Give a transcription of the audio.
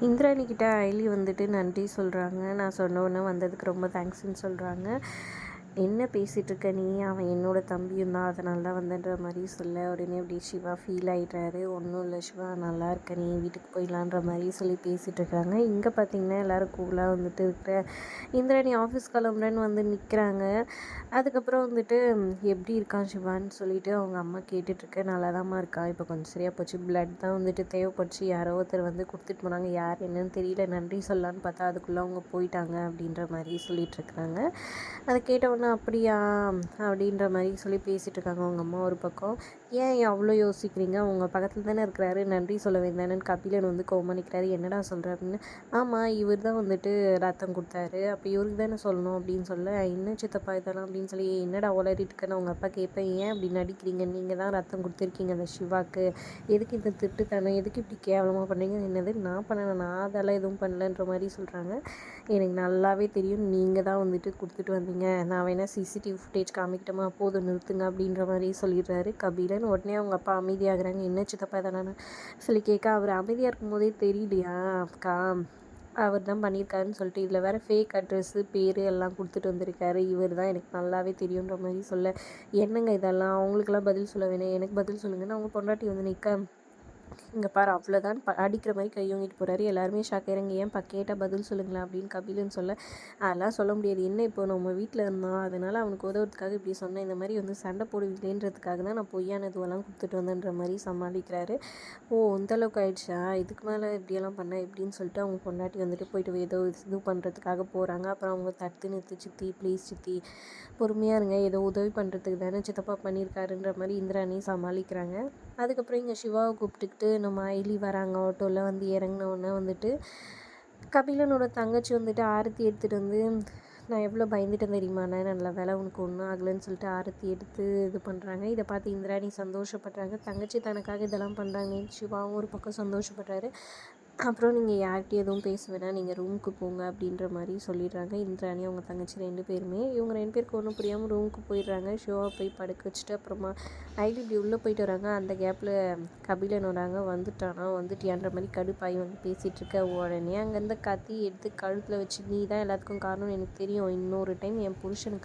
இந்திராணிக்கிட்ட ஐலி வந்துட்டு நன்றி சொல்கிறாங்க நான் சொன்ன உடனே வந்ததுக்கு ரொம்ப தேங்க்ஸ்ன்னு சொல்கிறாங்க என்ன பேசிகிட்டு இருக்க நீ? அவன் என்னோடய தம்பியும் தான் அதனால தான் வந்துன்ற மாதிரி சொல்ல. உடனே அப்படி சிவா ஃபீல் ஆகிட்டாரு ஒன்றும் இல்லை சிவா நல்லா இருக்க. நீ வீட்டுக்கு போயிடலான்ற மாதிரி சொல்லி பேசிகிட்டு இருக்காங்க இங்கே பார்த்தீங்கன்னா எல்லோரும் கூலாக வந்துட்டு இருக்கிற இந்திராணி ஆஃபீஸ் கிளம்புறேன்னு வந்து நிற்கிறாங்க அதுக்கப்புறம் வந்துட்டு எப்படி இருக்கான் சிவான்னு சொல்லிட்டு அவங்க அம்மா கேட்டுட்ருக்க நல்லா தான்மா இருக்கா? இப்போ கொஞ்சம் சரியாக போச்சு. பிளட் தான் வந்துட்டு தேவைப்பட்டுச்சு யாரோ ஒருத்தர் வந்து கொடுத்துட்டு போனாங்க. யார் என்னன்னு தெரியல. நன்றி சொல்லலான்னு பார்த்தா அதுக்குள்ளே அவங்க போயிட்டாங்க. அப்படின்ற மாதிரி சொல்லிகிட்ருக்குறாங்க இருக்கிறாங்க அதை கேட்டவுடனே அப்படியா? அப்படின்ற மாதிரி சொல்லி பேசிகிட்டு இருக்காங்க அவங்க அம்மா ஒரு பக்கம். ஏன் அவ்வளோ யோசிக்கிறீங்க? அவங்க பக்கத்தில் தானே இருக்கிறாரு. நன்றி சொல்ல வேண்டானேன்னு கபிலன் வந்து கோமணிக்கிறாரு என்னடா சொல்கிற அப்படின்னு ஆமாம் இவர் தான் வந்துட்டு ரத்தம் கொடுத்தாரு. அப்போ இவருக்கு தானே சொல்லணும் அப்படின்னு சொல்ல. என்ன சித்தப்பா இதெல்லாம் அப்படின்னு சொல்லி என்னடா உளறிட்டு இருக்கேன்னு அவங்க அப்பா கேட்பேன். ஏன் அப்படி நடிக்கிறீங்க? நீங்கள் தான் ரத்தம் கொடுத்துருக்கீங்க அந்த சிவாக்கு. எதுக்கு இந்த திட்டுத்தனம் எதுக்கு இப்படி கேவலமாக பண்ணுறீங்க என்னது? நான் பண்ணேன் நான் அதெல்லாம் எதுவும் பண்ணலன்ற மாதிரி சொல்கிறாங்க எனக்கு நல்லாவே தெரியும். நீங்கள் தான் வந்துட்டு கொடுத்துட்டு வந்தீங்க. நான் வேணால் சிசிடிவி ஃபுட்டேஜ் காமிக்கிட்டோமா? போதும் நிறுத்துங்க அப்படின்ற மாதிரி சொல்லிடுறாரு கபிலன். உடனே அவங்க அப்பா அமைதியாகிறாங்க. என்ன சித்தப்பா தானே சொல்லி கேட்க அவர் அமைதியாக இருக்கும்போதே தெரியலையா? அக்கா அவர் தான் பண்ணியிருக்காருன்னு சொல்லிட்டு இதில் வேறு ஃபேக் அட்ரஸ்ஸு பேர் எல்லாம் கொடுத்துட்டு வந்திருக்காரு. இவர் தான் எனக்கு நல்லாவே தெரியுன்ற மாதிரி சொல்ல என்னங்க இதெல்லாம்? அவங்களுக்கெல்லாம் பதில் சொல்ல வேணும். எனக்கு பதில் சொல்லுங்கன்னு அவங்க பொண்டாட்டி வந்து நிற்க இங்கே பாரு அவ்வளோதான் ப அடிக்கிற மாதிரி கையோங்கிட்டு போகிறாரு எல்லாருமே ஷாக் இறங்கி ஏன் கேட்டால் பதில் சொல்லுங்களேன் அப்படின்னு கபிலுன்னு சொல்ல அதெல்லாம் சொல்ல முடியாது. என்ன இப்போ நம்ம வீட்டில் இருந்தோம் அதனால் அவனுக்கு உதவுறதுக்காக இப்படி சொன்னேன் இந்த மாதிரி வந்து சண்டை போடுவீங்களேன்றதுக்காக தான் நான் பொய்யான இதுவெல்லாம் கொடுத்துட்டு வந்தேன்ற மாதிரி சமாளிக்கிறாரு. ஓ இந்தளவுக்கு ஆயிடுச்சா? இதுக்கு மேலே இப்படியெல்லாம் பண்ண எப்படின்னு சொல்லிட்டு அவங்க பொண்டாட்டி வந்துட்டு போயிட்டு ஏதோ இது பண்ணுறதுக்காக போகிறாங்க அப்புறம் அவங்க தடுத்து நிறுத்து சித்தி ப்ளீஸ் சித்தி பொறுமையாக இருங்க. ஏதோ உதவி பண்ணுறதுக்கு தானே சித்தப்பா பண்ணியிருக்காருன்ற மாதிரி இந்திராணி சமாளிக்கிறாங்க. அதுக்கப்புறம் இங்கே சிவாவை கூப்பிட்டு கூப்பிட்டுக்கிட்டு நம்ம ஐலி வராங்க ஆட்டோவில் வந்து இறங்கினோடனே வந்துட்டு கபிலனோட தங்கச்சி வந்துட்டு ஆரத்தி எடுத்துகிட்டு வந்து நான் எவ்வளோ பயந்துட்டேன் தெரியுமாண்ணே நல்ல வேலை உனக்கு ஒன்றும் ஆகலைன்னு சொல்லிட்டு ஆரத்தி எடுத்து இது பண்ணுறாங்க இதை பார்த்து இந்திராணி சந்தோஷப்படுறாங்க. தங்கச்சி தனக்காக இதெல்லாம் பண்ணுறாங்க சிவாவும் ஒரு பக்கம் சந்தோஷப்படுறாரு. அப்புறம் நீங்கள் யார்கிட்டையும் எதுவும் பேச வேணாம். நீங்கள் ரூமுக்கு போங்க அப்படின்ற மாதிரி சொல்லிடுறாங்க. இந்திராணி அவங்க தங்கச்சி ரெண்டு பேருமே. இவங்க ரெண்டு பேருக்கு ஒன்றும் புரியாமல் ரூமுக்கு போயிடுறாங்க. ஷோவாக போய் படுக்க வச்சுட்டு அப்புறமா ஐடி இப்படி உள்ளே போயிட்டு வராங்க. அந்த கேப்பில் கபிலன் வராங்க. வந்துட்டானா? வந்துட்டியான்ற மாதிரி கடுப்பாகி வந்து பேசிகிட்டு இருக்க உடனே அங்கேருந்து கத்தி எடுத்து கழுத்தில் வச்சு நீ தான் எல்லாத்துக்கும் காரணம் எனக்கு தெரியும். இன்னொரு டைம் என் புருஷனுக்கு